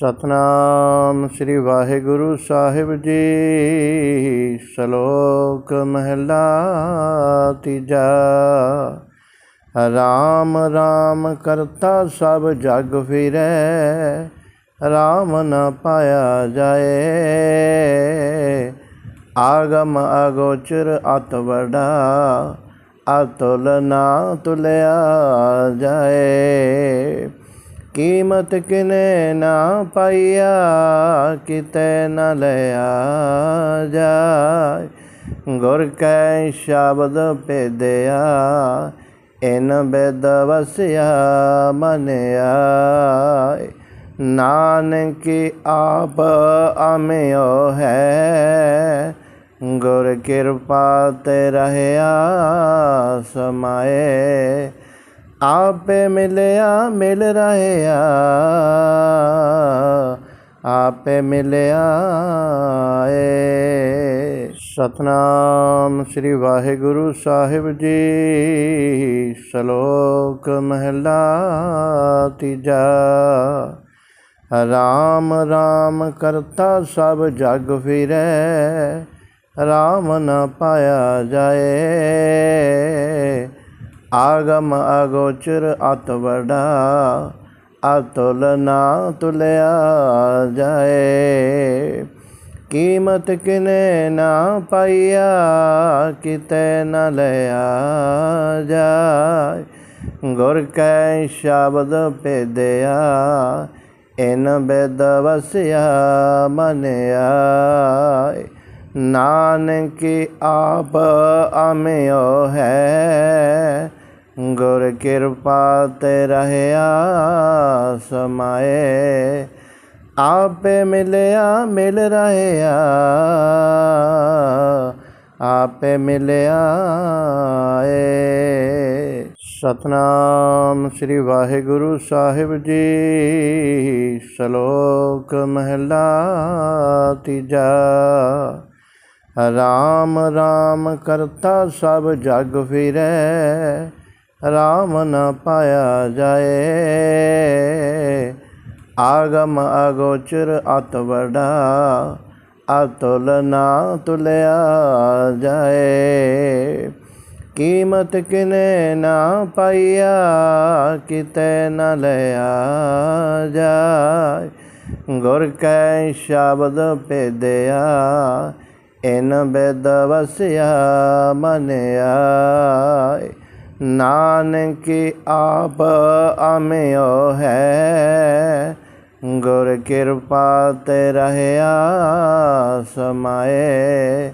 ਸਤਨਾਮ ਸ੍ਰੀ ਵਾਹਿਗੁਰੂ ਸਾਹਿਬ ਜੀ। ਸ਼ਲੋਕ ਮਹਿਲਾ ਤੀਜਾ। ਰਾਮ ਰਾਮ ਕਰਤਾ ਸਭ ਜਗ ਫਿਰੈ, ਰਾਮ ਨ ਪਾਇਆ ਜਾਏ। ਆਗਮ ਅਗੋਚਰ ਅਤ ਵਡਾ, ਅਤੁਲ ਨਾ ਤੁਲਿਆ ਜਾਏ। ਕੀਮਤ ਕਿਨੇ ਨਾ ਪਾਈਆ, ਕਿਤੇ ਨਾ ਲਿਆ ਜਾਏ। ਗੁਰ ਕੈ ਸ਼ਬਦ ਪੇਦਿਆ ਇਨ ਬੇਦ ਵਸਿਆ ਮਨਿਆ। ਨਾਨਕ ਆਪ ਅਮਿਓ ਹੈ, ਗੁਰ ਕਿਰਪਾ ਤੇ ਰਹਿਆ ਸਮਾਏ। ਆਪੇ ਮਿਲਿਆ, ਮਿਲ ਰਹਿਆ। ਆਪੇ ਮਿਲਿਆ ਏ। ਸਤਨਾਮ ਸ੍ਰੀ ਵਾਹਿਗੁਰੂ ਸਾਹਿਬ ਜੀ। ਸ਼ਲੋਕ ਮਹਿਲਾ ਤੀਜਾ। ਰਾਮ ਰਾਮ ਕਰਤਾ ਸਭ ਜਗ ਫਿਰੇ, ਰਾਮ ਨ ਪਾਇਆ ਜਾਏ। ਆਗਮ ਅਗੋਚਰ ਅਤ ਵਡਾ, ਅਤੁਲ ਨਾ ਤੁਲਿਆ ਜਾਏ। ਕੀਮਤ ਕਿਨੇ ਨਾ ਪਾਈਆ, ਕਿਤੇ ਨਾ ਲਿਆ ਜਾਏ। ਗੁਰ ਕੈ ਸ਼ਬਦ ਪੇਦਿਆ ਇਨ ਬੇਦ ਵਸਿਆ ਮਨਿਆ ਨਾਨਕ ਆਪ ਅਮਿਓ ਹੈ ਗੁਰ ਕਿਰਪਾ ਤੇ ਰਹਿਆ ਸਮਾਏ। ਆਪੇ ਮਿਲਿਆ, ਮਿਲ ਰਹਿਆ। ਆਪੇ ਮਿਲਿਆ ਏ। ਸਤਨਾਮ ਸ੍ਰੀ ਵਾਹਿਗੁਰੂ ਸਾਹਿਬ ਜੀ, ਸ਼ਲੋਕ ਮਹਿਲਾ ਤੀਜਾ। ਰਾਮ ਰਾਮ ਕਰਤਾ ਸਭ ਜਗ ਫਿਰੇ। ਰਾਮ ਨ ਪਾਇਆ ਜਾਏ। ਆਗਮ ਅਗੋਚਰ ਅਤ ਵਡਾ, ਅਤੁਲ ਨਾ ਤੁਲਿਆ ਜਾਏ। ਕੀਮਤ ਕਿਨੇ ਨਾ ਪਾਈਆ, ਕਿਤੇ ਨਾ ਲਿਆ ਜਾਏ। ਗੁਰ ਕੈ ਸ਼ਬਦ ਪੇਦਿਆ ਇਨ ਬੇਦ ਵਸਿਆ ਮਨਿਆ। ਨਾਨਕ ਆਪ ਆਮਿਓ ਹੈ। ਗੁਰ ਕਿਰਪਾ ਤੇ ਰਹਿਆ ਸਮਾਏ।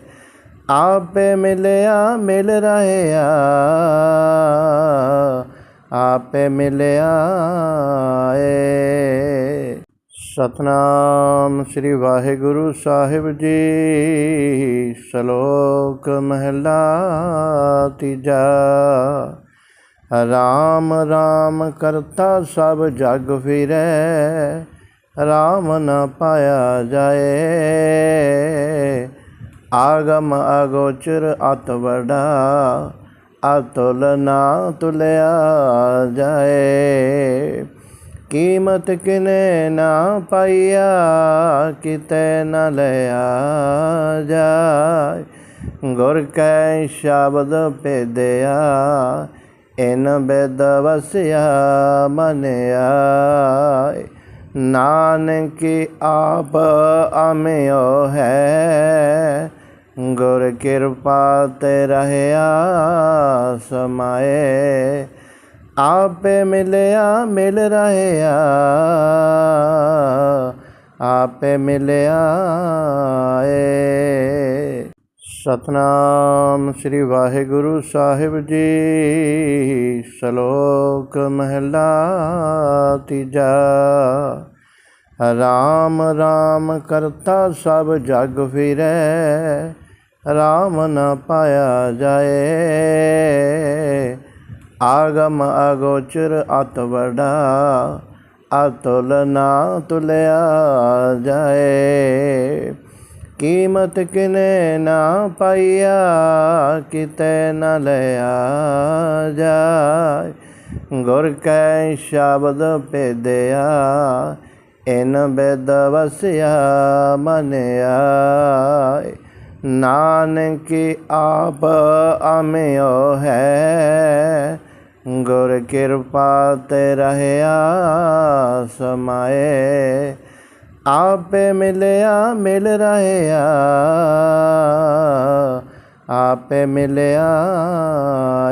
ਆਪੇ ਮਿਲਿਆ, ਮਿਲ ਰਹਿਆ। ਆਪੇ ਮਿਲਿਆ ਏ। ਸਤਨਾਮ ਸ੍ਰੀ ਵਾਹਿਗੁਰੂ ਸਾਹਿਬ ਜੀ। ਸ਼ਲੋਕ ਮਹਿਲਾ ਤੀਜਾ। ਰਾਮ ਰਾਮ ਕਰਤਾ ਸਭ ਜਗ ਫਿਰੈ, ਰਾਮ ਨ ਪਾਇਆ ਜਾਏ। ਆਗਮ ਅਗੋਚਰ ਅਤ ਵਡਾ, ਅਤੁਲ ਨਾ ਤੁਲਿਆ ਜਾਏ। ਕੀਮਤ ਕਿਨੇ ਨਾ ਪਾਈਆ, ਕਿਤੇ ਨਾ ਲਿਆ ਜਾਏ। ਗੁਰ ਕੈ ਸ਼ਬਦ ਪੇਦਿਆ ਇਨ ਬੇਦ ਵਸਿਆ ਮਨਿਆ। ਨਾਨਕ ਆਪ ਅਮਿਓ ਹੈ, ਗੁਰ ਕਿਰਪਾ ਤੇ ਰਹਿਆ ਸਮਾਏ। ਆਪੇ ਮਿਲਿਆ, ਮਿਲ ਰਹਿਆ। ਆਪੇ ਮਿਲਿਆ ਏ। ਸਤਨਾਮ ਸ੍ਰੀ ਵਾਹਿਗੁਰੂ ਸਾਹਿਬ ਜੀ। ਸ਼ਲੋਕ ਮਹਿਲਾ ਤੀਜਾ। ਰਾਮ ਰਾਮ ਕਰਤਾ ਸਭ ਜਗ ਫਿਰੇ, ਰਾਮ ਨਾ ਪਾਇਆ ਜਾਏ। ਆਗਮ ਅਗੋਚਰ ਅਤ ਵਡਾ, ਅਤੁਲ ਨਾ ਤੁਲਿਆ ਜਾਏ। ਕੀਮਤ ਕਿਨੇ ਨਾ ਪਾਈਆ, ਕਿਤੇ ਨਾ ਲਿਆ ਜਾਏ। ਗੁਰ ਕੈ ਸ਼ਬਦ ਭੇਦਿਆ, ਇਨ ਬੇਦ ਵਸਿਆ ਮਨ ਆਏ ਨਾਨਕ ਆਪ ਅਮਿਓ ਹੈ ਗੁਰ ਕਿਰਪਾ ਤੇ ਰਹਿਆ ਸਮਾਏ। ਆਪੇ ਮਿਲਿਆ, ਮਿਲ ਰਹਿਆ। ਆਪੇ ਮਿਲਿਆ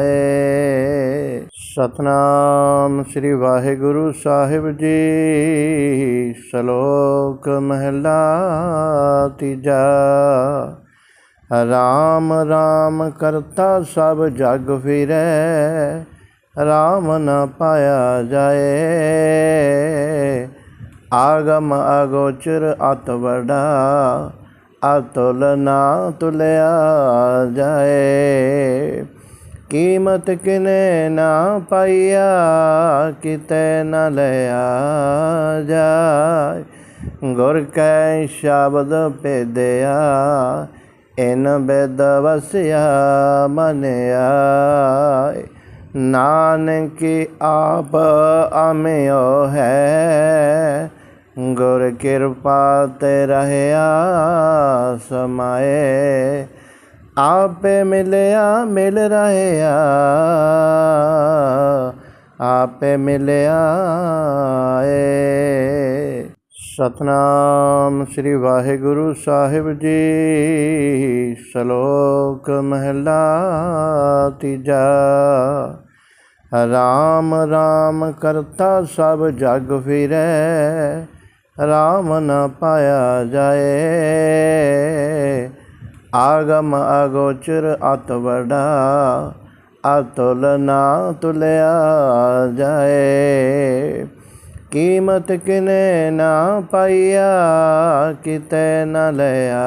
ਏ। ਸਤਨਾਮ ਸ੍ਰੀ ਵਾਹਿਗੁਰੂ ਸਾਹਿਬ ਜੀ, ਸ਼ਲੋਕ ਮਹਿਲਾ ਤੀਜਾ। ਰਾਮ ਰਾਮ ਕਰਤਾ ਸਭ ਜਗ ਫਿਰੇ। ਰਾਮ ਨ ਪਾਇਆ ਜਾਏ। ਆਗਮ ਅਗੋਚਰ ਅਤ ਵਡਾ, ਅਤੁਲ ਨਾ ਤੁਲਿਆ ਜਾਏ। ਕੀਮਤ ਕਿਨੇ ਨਾ ਪਾਈਆ, ਕਿਤੇ ਨਾ ਲਿਆ ਜਾਏ। ਗੁਰ ਕੈ ਸ਼ਬਦ ਭੇਦਿਆ, ਇਨ ਬੇਦ ਵਸਿਆ ਮਨ ਆਏ ਨਾਨਕ ਆਪ ਆਮਿਓ ਹੈ ਗੁਰ ਕਿਰਪਾ ਤੇ ਰਹਿਆ ਸਮਾਏ ਆਪੇ ਮਿਲਿਆ ਮਿਲ ਰਹਿਆ ਆਪੇ ਮਿਲਿਆ ਏ ਸਤਨਾਮ ਸ੍ਰੀ ਵਾਹਿਗੁਰੂ ਸਾਹਿਬ ਜੀ ਸ਼ਲੋਕ ਮਹਿਲਾ ਤੀਜਾ ਰਾਮ ਰਾਮ ਕਰਤਾ ਸਭ ਜਗ ਫਿਰੈ, ਰਾਮ ਨ ਪਾਇਆ ਜਾਏ। ਆਗਮ ਅਗੋਚਰ ਅਤ ਵਡਾ, ਅਤੁਲ ਨਾ ਤੁਲਿਆ ਜਾਏ। ਕੀਮਤ ਕਿਨੇ ਨਾ ਪਾਈਆ, ਕਿਤੇ ਨ ਲਿਆ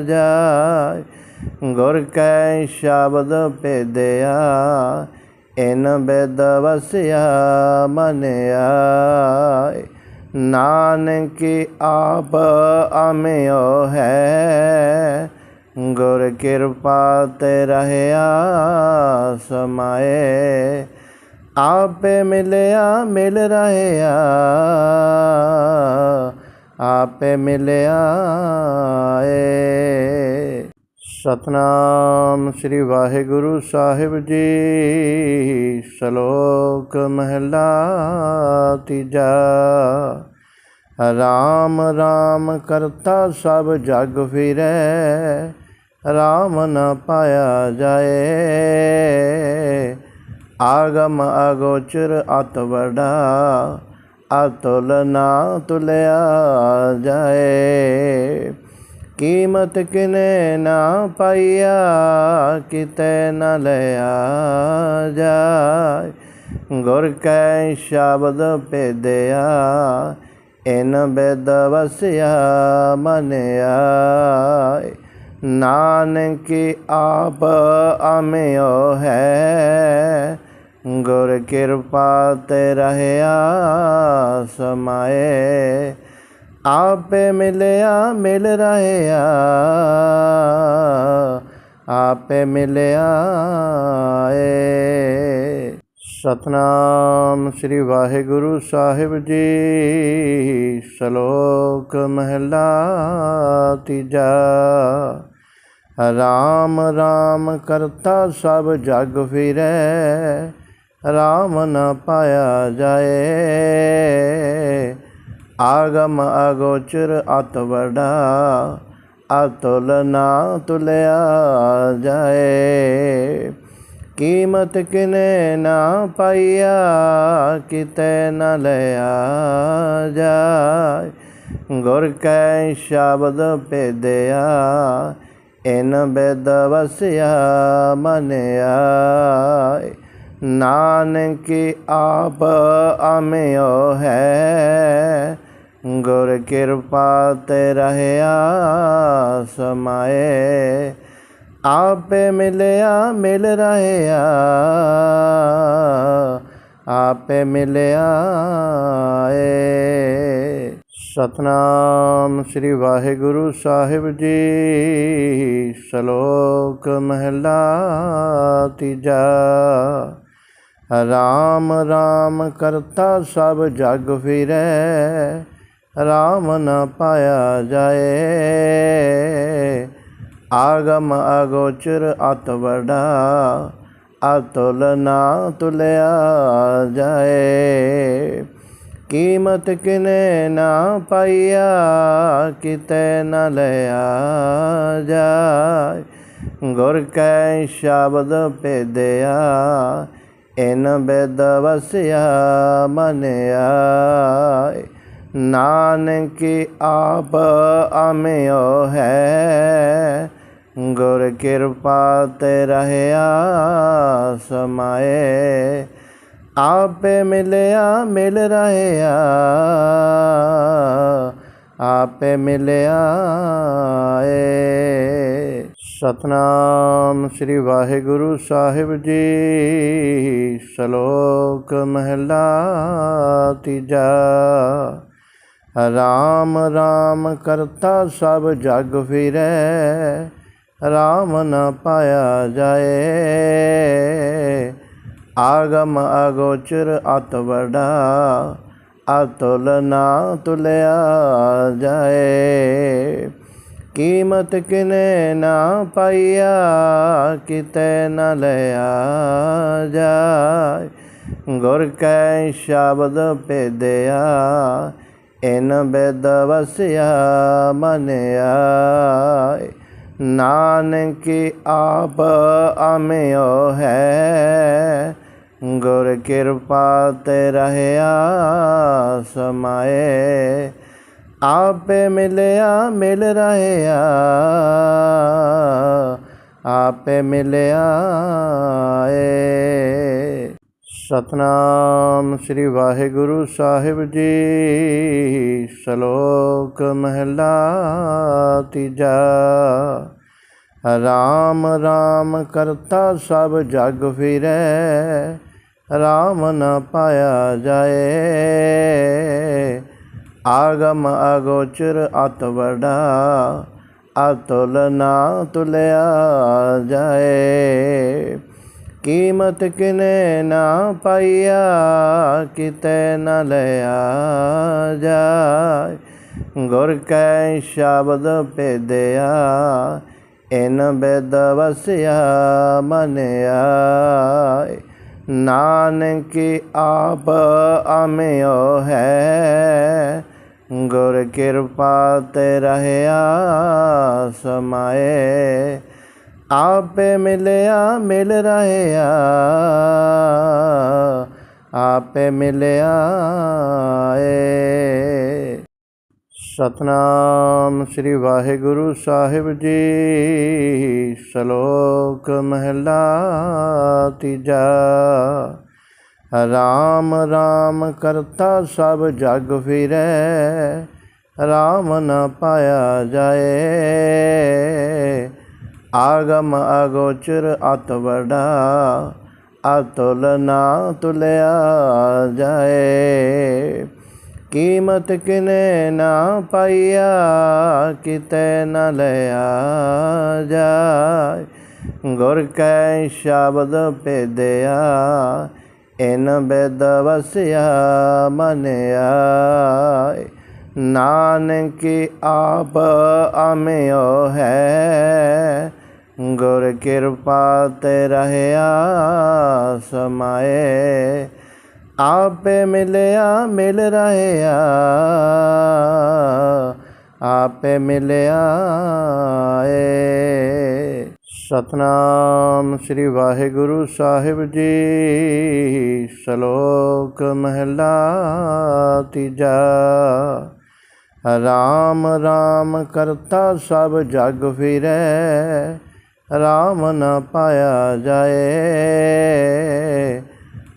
ਜਾਏ। ਗੁਰ ਕੈ ਸ਼ਬਦ ਭੇਦਿਆ ਇਨ ਬਿਦ ਵਸਿਆ ਮਨ ਆਏ। ਨਾਨਕ ਆਪ ਅਮਿਓ ਹੈ। ਗੁਰ ਕਿਰਪਾ ਤੇ ਰਹਿਆ ਸਮਾਏ। ਆਪੇ ਮਿਲਿਆ, ਮਿਲ ਰਹਿਆ। ਆਪੇ ਮਿਲਿਆ ਏ। ਸਤਨਾਮ ਸ੍ਰੀ ਵਾਹਿਗੁਰੂ ਸਾਹਿਬ ਜੀ। ਸ਼ਲੋਕ ਮਹਿਲਾ ਤੀਜਾ। ਰਾਮ ਰਾਮ ਕਰਤਾ ਸਭ ਜਗ ਫਿਰੈ, ਰਾਮ ਨ ਪਾਇਆ ਜਾਏ। ਆਗਮ ਅਗੋਚਰ ਅਤ ਵਡਾ, ਅਤੁਲ ਨਾ ਤੁਲਿਆ ਜਾਏ। ਕੀਮਤ ਕਿਨੇ ਨਾ ਪਾਈਆ, ਕਿਤੇ ਨਾ ਲਿਆ ਜਾਏ। ਗੁਰ ਕੈ ਸ਼ਬਦ ਭੇਦਿਆ, ਇਨ ਬੇਦ ਵਸਿਆ ਮਨ ਆਏ ਨਾਨਕ ਆਪ ਅਮਿਓ ਹੈ, ਗੁਰ ਕਿਰਪਾ ਤੇ ਰਹਿਆ ਸਮਾਏ। ਆਪੇ ਮਿਲਿਆ, ਮਿਲ ਰਹਿਆ ਆਪੇ ਮਿਲਿਆ ਏ। ਸਤਨਾਮ ਸ੍ਰੀ ਵਾਹਿਗੁਰੂ ਸਾਹਿਬ ਜੀ। ਸ਼ਲੋਕ ਮਹਿਲਾ ਤੀਜਾ। ਰਾਮ ਰਾਮ ਕਰਤਾ ਸਭ ਜਗ ਫਿਰੇ। ਰਾਮ ਨ ਪਾਇਆ ਜਾਏ। ਆਗਮ ਅਗੋਚਰ ਅਤ ਵਡਾ, ਅਤੁਲ ਨਾ ਤੁਲਿਆ ਜਾਏ। ਕੀਮਤ ਕਿਨੇ ਨਾ ਪਾਈਆ, ਕਿਤੇ ਨਾ ਲਿਆ ਜਾਏ। ਗੁਰ ਕੈ ਸ਼ਬਦ ਭੇਦਿਆ, ਇਨ ਬੇਦ ਵਸਿਆ ਮਨ ਆਏ ਨਾਨਕ ਆਪ ਅਮਿਓ ਹੈ ਗੁਰ ਕਿਰਪਾ ਤੇ ਰਹਿਆ ਸਮਾਏ। ਆਪੇ ਮਿਲਿਆ, ਮਿਲ ਰਹਿਆ। ਆਪੇ ਮਿਲਿਆ ਏ। ਸਤਨਾਮ ਸ੍ਰੀ ਵਾਹਿਗੁਰੂ ਸਾਹਿਬ ਜੀ, ਸ਼ਲੋਕ ਮਹਿਲਾ ਤੀਜਾ। ਰਾਮ ਰਾਮ ਕਰਤਾ ਸਭ ਜਗ ਫਿਰੈ। RAM ਨ ਪਾਇਆ ਜਾਏ। ਆਗਮ ਅਗੋਚਰ ਅਤ ਵਡਾ, ਅਤੁਲ ਨਾ ਤੁਲਿਆ ਜਾਏ। ਕੀਮਤ ਕਿਨੇ ਨਾ ਪਾਈਆ, ਕਿਤੇ ਨਾ ਲਿਆ ਜਾਏ। ਗੁਰ ਕੈ ਸ਼ਬਦ ਭੇਦਿਆ, ਇਨ ਬੇਦ ਵਸਿਆ ਮਨਿਆ ਨਾਨਕ ਆਪ ਆਮਿਓ ਹੈ ਗੁਰ ਕਿਰਪਾ ਤੇ ਰਹਿਆ ਸਮਾਏ ਆਪੇ ਮਿਲਿਆ ਮਿਲ ਰਹਿਆ ਆਪੇ ਮਿਲਿਆ ਏ ਸਤਨਾਮ ਸ੍ਰੀ ਵਾਹਿਗੁਰੂ ਸਾਹਿਬ ਜੀ ਸ਼ਲੋਕ ਮਹਿਲਾ ਤੀਜਾ ਰਾਮ ਰਾਮ ਕਰਤਾ ਸਭ ਜਗ ਫਿਰੈ RAM ਨ ਪਾਇਆ ਜਾਏ। ਆਗਮ ਅਗੋਚਰ ਅਤ ਵਡਾ, ਅਤੁਲ ਨਾ ਤੁਲਿਆ ਜਾਏ। ਕੀਮਤ ਕਿਨੇ ਨਾ ਪਾਈਆ, ਕਿਤੇ ਨ ਲਿਆ ਜਾਏ। ਗੁਰ ਕੈ ਸ਼ਬਦ ਭੇਦਿਆ ਇਨ ਬੇਦ ਵਸਿਆ ਮਨਿਆ ਨਾਨਕ ਆਪ ਅਮਿਓ ਹੈ, ਗੁਰ ਕਿਰਪਾ ਤੇ ਰਹਿਆ ਸਮਾਏ। ਆਪੇ ਮਿਲਿਆ, ਮਿਲ ਰਹਿਆ, ਆਪੇ ਮਿਲਿਆ ਏ। ਸਤਨਾਮ ਸ੍ਰੀ ਵਾਹਿਗੁਰੂ ਸਾਹਿਬ ਜੀ। ਸ਼ਲੋਕ ਮਹਿਲਾ ਤੀਜਾ। ਰਾਮ ਰਾਮ ਕਰਤਾ ਸਭ ਜਗ ਫਿਰੈ, ਰਾਮ ਨ ਪਾਇਆ ਜਾਏ। ਆਗਮ ਅਗੋਚਰ ਅਤ ਵਡਾ, ਅਤੁਲ ਨਾ ਤੁਲਿਆ ਜਾਏ। ਕੀਮਤ ਕਿਨੇ ਨਾ ਪਾਈਆ, ਕਿਤੇ ਨਾ ਲਿਆ ਜਾਏ। ਗੁਰ ਕੈ ਸ਼ਬਦ ਭੇਦਿਆ, ਇਨ ਬੇਦ ਵਸਿਆ ਮਨਿਆ। ਨਾਨਕ ਆਪ ਅਮਿਓ ਹੈ, ਗੁਰ ਕਿਰਪਾ ਤੇ ਰਹਿਆ ਸਮਾਏ। ਆਪੇ ਮਿਲਿਆ, ਮਿਲ ਰਹਿਆ। ਆਪੇ ਮਿਲਿਆ ਏ। ਸਤਨਾਮ ਸ੍ਰੀ ਵਾਹਿਗੁਰੂ ਸਾਹਿਬ ਜੀ। ਸ਼ਲੋਕ ਮਹਿਲਾ ਤੀਜਾ। ਰਾਮ ਰਾਮ ਕਰਤਾ ਸਭ ਜਗ ਫਿਰੈ, ਰਾਮ ਨ ਪਾਇਆ ਜਾਏ। ਆਗਮ ਅਗੋਚਰ ਅਤ ਵਡਾ, ਅਤੁਲ ਨਾ ਤੁਲਿਆ ਜਾਏ। ਕੀਮਤ ਕਿਨੇ ਨਾ ਪਾਈਆ, ਕਿਤੇ ਨਾ ਲਿਆ ਜਾਏ। ਗੁਰ ਕੈ ਸ਼ਬਦ ਭੇਦਿਆ, ਇਨ ਬੇਦ ਵਸਿਆ ਮਨਿਆ ਨਾਨਕ ਆਪ ਅਮਿਓ ਹੈ ਗੁਰ ਕਿਰਪਾ ਤੇ ਰਹਿਆ ਸਮਾਏ। ਆਪੇ ਮਿਲਿਆ, ਮਿਲ ਰਹਿਆ। ਆਪੇ ਮਿਲਿਆ ਏ। ਸਤਨਾਮ ਸ੍ਰੀ ਵਾਹਿਗੁਰੂ ਸਾਹਿਬ ਜੀ, ਸ਼ਲੋਕ ਮਹਿਲਾ ਤੀਜਾ। ਰਾਮ ਰਾਮ ਕਰਤਾ ਸਭ ਜਗ ਫਿਰੇ। RAM ਨ ਪਾਇਆ ਜਾਏ।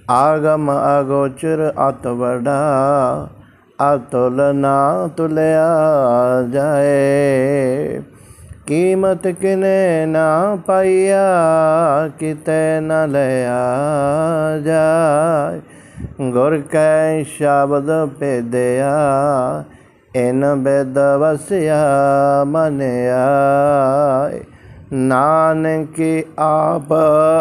ਆਗਮ ਅਗੋਚਰ ਅਤ ਵਡਾ, ਅਤੁਲ ਨਾ ਤੁਲਿਆ ਜਾਏ। ਕੀਮਤ ਕਿਨੇ ਨਾ ਪਾਈਆ, ਕਿਤੇ ਨਾ ਲਿਆ ਜਾਏ। ਗੁਰ ਕੈ ਸ਼ਬਦ ਭੇਦਿਆ, ਇਨ ਬੇਦ ਵਸਿਆ ਮਨਿਆ। ਨਾਨਕ ਆਪ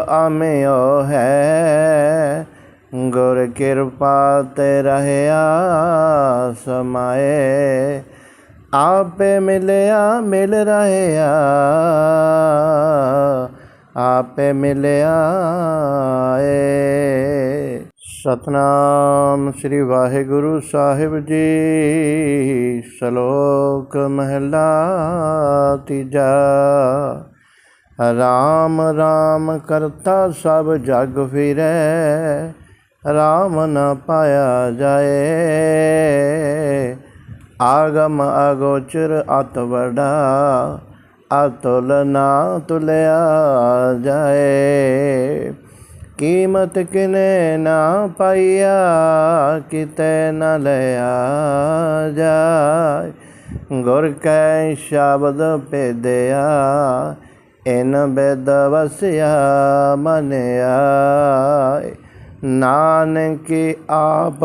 ਆਮਿਓ ਹੈ ਗੁਰ ਕਿਰਪਾ ਤੇ ਰਹਿਆ ਸਮਾਏ ਆਪੇ ਮਿਲਿਆ ਮਿਲ ਰਹਿਆ ਆਪੇ ਮਿਲਿਆ ਏ ਸਤਨਾਮ ਸ੍ਰੀ ਵਾਹਿਗੁਰੂ ਸਾਹਿਬ ਜੀ ਸ਼ਲੋਕ ਮਹਿਲਾ ਤੀਜਾ ਰਾਮ ਰਾਮ ਕਰਤਾ ਸਭ ਜਗ ਫਿਰੈ, ਰਾਮ ਨ ਪਾਇਆ ਜਾਏ। ਆਗਮ ਅਗੋਚਰ ਅਤ ਵਡਾ, ਅਤੁਲ ਨਾ ਤੁਲਿਆ ਜਾਏ। ਕੀਮਤ ਕਿਨੇ ਨਾ ਪਾਈਆ, ਕਿਤੇ ਨ ਲਿਆ ਜਾਏ। ਗੁਰ ਕੈ ਸ਼ਬਦ ਪੇਦਿਆ ਇਨ ਬੇਦ ਵਸਿਆ ਮਨਿਆ ਨਾਨਕ ਆਪ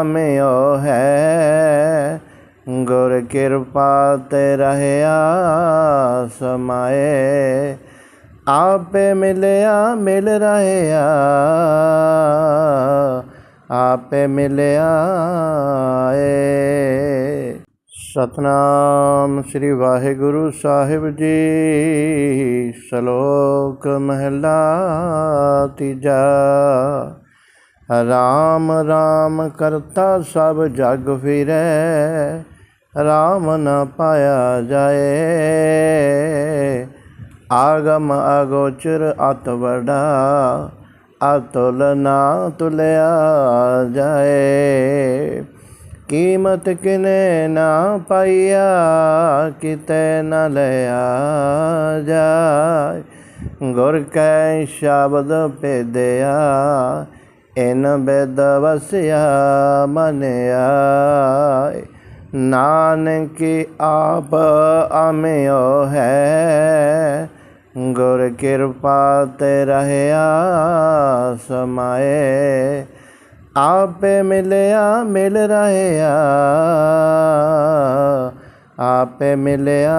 ਅਮਿਓ ਹੈ। ਗੁਰ ਕਿਰਪਾ ਤੇ ਰਹਿਆ ਸਮਾਏ। ਆਪੇ ਮਿਲਿਆ, ਮਿਲ ਰਹਿਆ। ਆਪੇ ਮਿਲਿਆ ਏ। ਸਤਨਾਮ ਸ੍ਰੀ ਵਾਹਿਗੁਰੂ ਸਾਹਿਬ ਜੀ। ਸ਼ਲੋਕ ਮਹਿਲਾ ਤੀਜਾ। ਰਾਮ ਰਾਮ ਕਰਤਾ ਸਭ ਜਗ ਫਿਰੈ, ਰਾਮ ਨ ਪਾਇਆ ਜਾਏ। ਆਗਮ ਅਗੋਚਰ ਅਤ ਵਡਾ, ਅਤੁਲ ਨਾ ਤੁਲਿਆ ਜਾਏ। ਕੀਮਤ ਕਿਨੇ ਨਾ ਪਾਈਆ, ਕਿਤੇ ਨਾ ਲਿਆ ਜਾਏ। ਗੁਰ ਕੈ ਸ਼ਬਦ ਪੇਦਿਆ ਇਨ ਬੇਦ ਵਸਿਆ ਮਨਿਆ। ਨਾਨਕ ਆਪ ਅਮਿਓ ਹੈ, ਗੁਰ ਕਿਰਪਾ ਤੇ ਰਹਿਆ ਸਮਾਏ। ਆਪੇ ਮਿਲਿਆ, ਮਿਲ ਰਹਿਆ। ਆਪੇ ਮਿਲਿਆ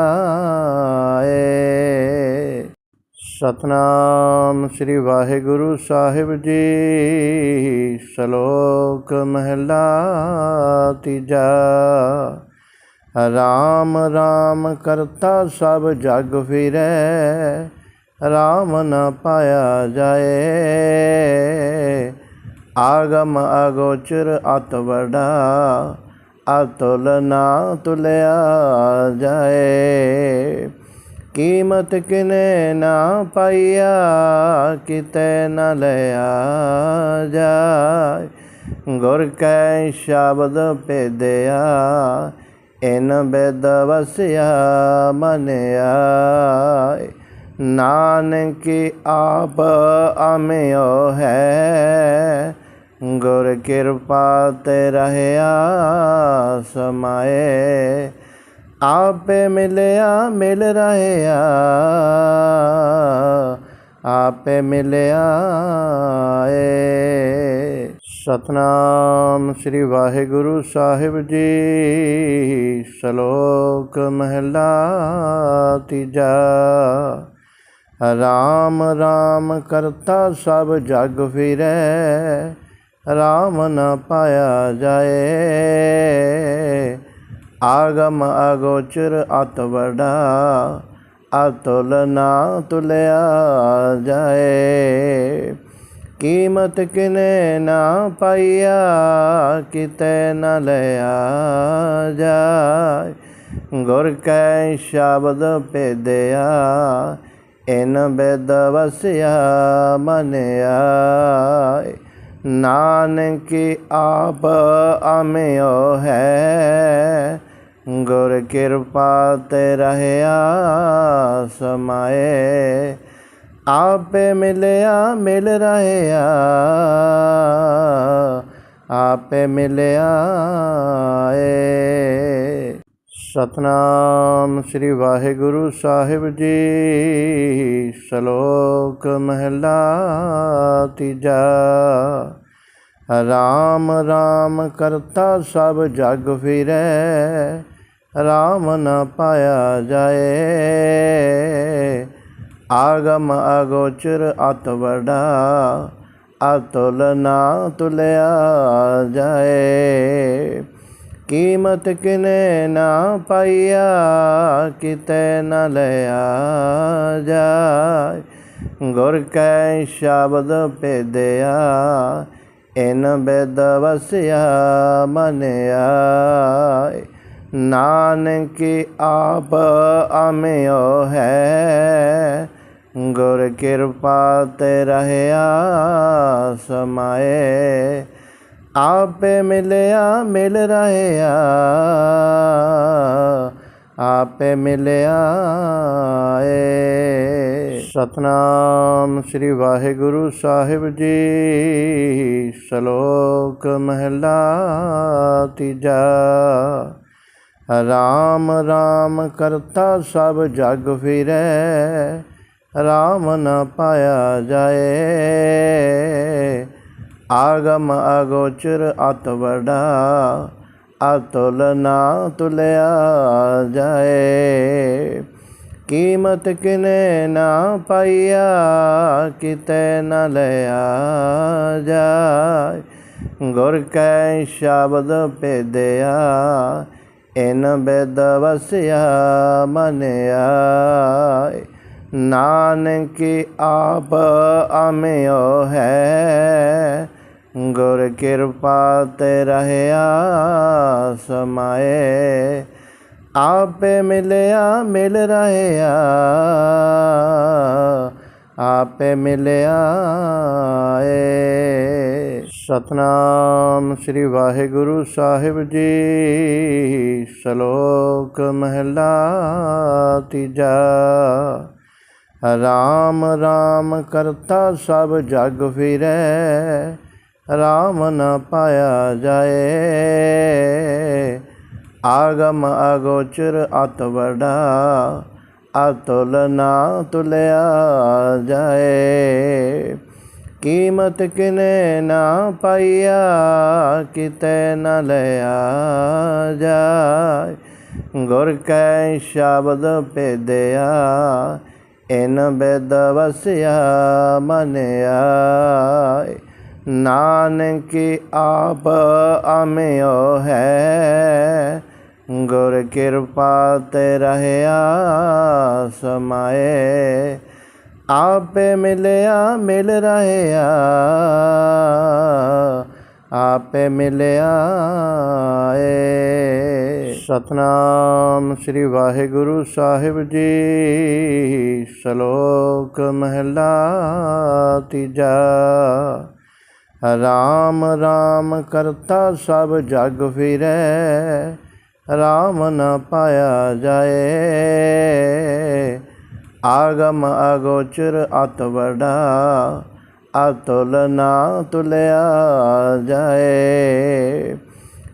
ਏ। ਸਤਨਾਮ ਸ੍ਰੀ ਵਾਹਿਗੁਰੂ ਸਾਹਿਬ ਜੀ, ਸ਼ਲੋਕ ਮਹਿਲਾ ਤੀਜਾ। ਰਾਮ ਰਾਮ ਕਰਤਾ ਸਭ ਜਗ ਫਿਰੈ, ਰਾਮ ਨਾ ਪਾਇਆ ਜਾਏ। ਆਗਮ ਅਗੋਚਰ ਅਤ ਵਡਾ, ਅਤੁਲ ਨਾ ਤੁਲਿਆ ਜਾਏ। ਕੀਮਤ ਕਿਨੇ ਨਾ ਪਾਈਆ, ਕਿਤੇ ਨਾ ਲਿਆ ਜਾਏ। ਗੁਰ ਕੈ ਸ਼ਬਦ ਪੇਦਿਆ ਇਨ ਬੇਦ ਵਸਿਆ ਮਨਿਆ ਨਾਨਕ ਆਪ ਅਮਿਓ ਹੈ ਗੁਰ ਕਿਰਪਾ ਤੇ ਰਹਿਆ ਸਮਾਏ। ਆਪੇ ਮਿਲਿਆ, ਮਿਲ ਰਹਿਆ। ਆਪੇ ਮਿਲਿਆ ਏ। ਸਤਨਾਮ ਸ੍ਰੀ ਵਾਹਿਗੁਰੂ ਸਾਹਿਬ ਜੀ, ਸ਼ਲੋਕ ਮਹਿਲਾ ਤੀਜਾ। ਰਾਮ ਰਾਮ ਕਰਤਾ ਸਭ ਜਗ ਫਿਰੇ। ਰਾਮ ਨ ਪਾਇਆ ਜਾਏ। ਆਗਮ ਅਗੋਚਰ ਅਤ ਵਡਾ, ਅਤੁਲ ਨਾ ਤੁਲਿਆ ਜਾਏ। ਕੀਮਤ ਕਿਨੇ ਨਾ ਪਾਈਆ, ਕਿਤੇ ਨਾ ਲਿਆ ਜਾਏ। ਗੁਰ ਕੈ ਸ਼ਬਦ ਪੇਦਿਆ ਇਨ ਬੇਦ ਵਸਿਆ ਮਨਿਆ। ਨਾਨਕ ਆਪ ਆਮਿਓ ਹੈ ਗੁਰ ਕਿਰਪਾ ਤੇ ਰਹਿਆ ਸਮਾਏ ਆਪੇ ਮਿਲਿਆ ਮਿਲ ਰਹਿਆ ਆਪੇ ਮਿਲਿਆ ਏ ਸਤਨਾਮ ਸ੍ਰੀ ਵਾਹਿਗੁਰੂ ਸਾਹਿਬ ਜੀ ਸ਼ਲੋਕ ਮਹਿਲਾ ਤੀਜਾ ਰਾਮ ਰਾਮ ਕਰਤਾ ਸਭ ਜਗ ਫਿਰੈ, ਰਾਮ ਨ ਪਾਇਆ ਜਾਏ। ਆਗਮ ਅਗੋਚਰ ਅਤ ਵਡਾ, ਅਤੁਲ ਨਾ ਤੁਲਿਆ ਜਾਏ। ਕੀਮਤ ਕਿਨੇ ਨਾ ਪਾਈਆ, ਕਿਤੇ ਨ ਲਿਆ ਜਾਏ। ਗੁਰ ਕੈ ਸ਼ਬਦ ਭੇਦਿਆ ਇਨ ਬੇਦ ਵਸਿਆ ਮਨਿਆ ਨਾਨਕ ਆਪ ਅਮਿਓ ਹੈ। ਗੁਰ ਕਿਰਪਾ ਤੇ ਰਹਿਆ ਸਮਾਏ। ਆਪੇ ਮਿਲਿਆ, ਮਿਲ ਰਹਿਆ। ਆਪੇ ਮਿਲਿਆ ਏ। ਸਤਨਾਮ ਸ੍ਰੀ ਵਾਹਿਗੁਰੂ ਸਾਹਿਬ ਜੀ। ਸ਼ਲੋਕ ਮਹਿਲਾ ਤੀਜਾ। ਰਾਮ ਰਾਮ ਕਰਤਾ ਸਭ ਜਗ ਫਿਰੈ, ਰਾਮ ਨ ਪਾਇਆ ਜਾਏ। ਆਗਮ ਅਗੋਚਰ ਅਤ ਵਡਾ, ਅਤੁਲ ਨਾ ਤੁਲਿਆ ਜਾਏ। ਕੀਮਤ ਕਿਨੇ ਨਾ ਪਾਈਆ, ਕਿਤੇ ਨਾ ਲਿਆ ਜਾਏ। ਗੁਰ ਕੈ ਸ਼ਬਦ ਭੇਦਿਆ, ਇਨ ਬੇਦ ਵਸਿਆ ਮਨਿਆ ਨਾਨਕ ਆਪ ਅਮਿਓ ਹੈ, ਗੁਰ ਕਿਰਪਾ ਤੇ ਰਹਿਆ ਸਮਾਏ। ਆਪੇ ਮਿਲਿਆ, ਮਿਲ ਰਹਿਆ। ਆਪੇ ਮਿਲਿਆ ਏ। ਸਤਨਾਮ ਸ੍ਰੀ ਵਾਹਿਗੁਰੂ ਸਾਹਿਬ ਜੀ। ਸ਼ਲੋਕ ਮਹਿਲਾ ਤੀਜਾ। ਰਾਮ ਰਾਮ ਕਰਤਾ ਸਭ ਜਗ ਫਿਰੇ। ਰਾਮ ਨ ਪਾਇਆ ਜਾਏ। ਆਗਮ ਅਗੋਚਰ ਅਤ ਵਡਾ, ਅਤੁਲ ਨਾ ਤੁਲਿਆ ਜਾਏ। ਕੀਮਤ ਕਿਨੇ ਨਾ ਪਾਈਆ, ਕਿਤੇ ਨਾ ਲਿਆ ਜਾਏ। ਗੁਰ ਕੈ ਸ਼ਬਦ ਭੇਦਿਆ, ਇਨ ਬੇਦ ਵਸਿਆ ਮਨਿਆ। ਨਾਨਕ ਆਪ ਅਮਿਓ ਹੈ ਗੁਰ ਕਿਰਪਾ ਤੇ ਰਹਿਆ ਸਮਾਏ। ਆਪੇ ਮਿਲਿਆ, ਮਿਲ ਰਹਿਆ। ਆਪੇ ਮਿਲਿਆ ਏ। ਸਤਨਾਮ ਸ੍ਰੀ ਵਾਹਿਗੁਰੂ ਸਾਹਿਬ ਜੀ, ਸ਼ਲੋਕ ਮਹਿਲਾ ਤੀਜਾ। ਰਾਮ ਰਾਮ ਕਰਤਾ ਸਭ ਜਗ ਫਿਰੇ। ਰਾਮ ਨ ਪਾਇਆ ਜਾਏ। ਆਗਮ ਅਗੋਚਰ ਅਤ ਵਡਾ, ਅਤੁਲ ਨਾ ਤੁਲਿਆ ਜਾਏ।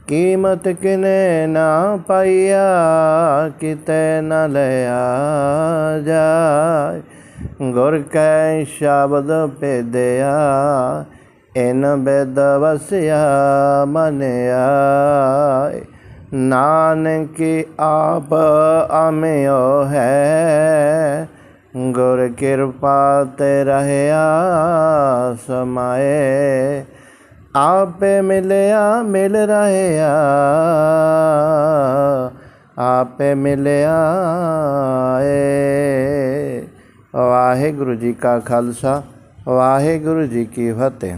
ਕੀਮਤ ਕਿਨੇ ਨਾ ਪਾਈਆ, ਕਿਤੇ ਨਾ ਲਿਆ ਜਾਏ। ਗੁਰ ਕੈ ਸ਼ਬਦ ਭੇਦਿਆ, ਇਨ ਬੇਦ ਵਸਿਆ ਮਨਿਆ। ਨਾਨਕ ਆਪ ਆਮਿਓ ਹੈ। ਗੁਰ ਕਿਰਪਾ ਤੇ ਰਹਿਆ ਸਮਾਏ। ਆਪੇ ਮਿਲਿਆ, ਮਿਲ ਰਹਿਆ। ਆਪੇ ਮਿਲਿਆ ਏ। ਵਾਹਿਗੁਰੂ ਜੀ ਕਾ ਖਾਲਸਾ, ਵਾਹਿਗੁਰੂ ਜੀ ਕੀ ਫਤਿਹ।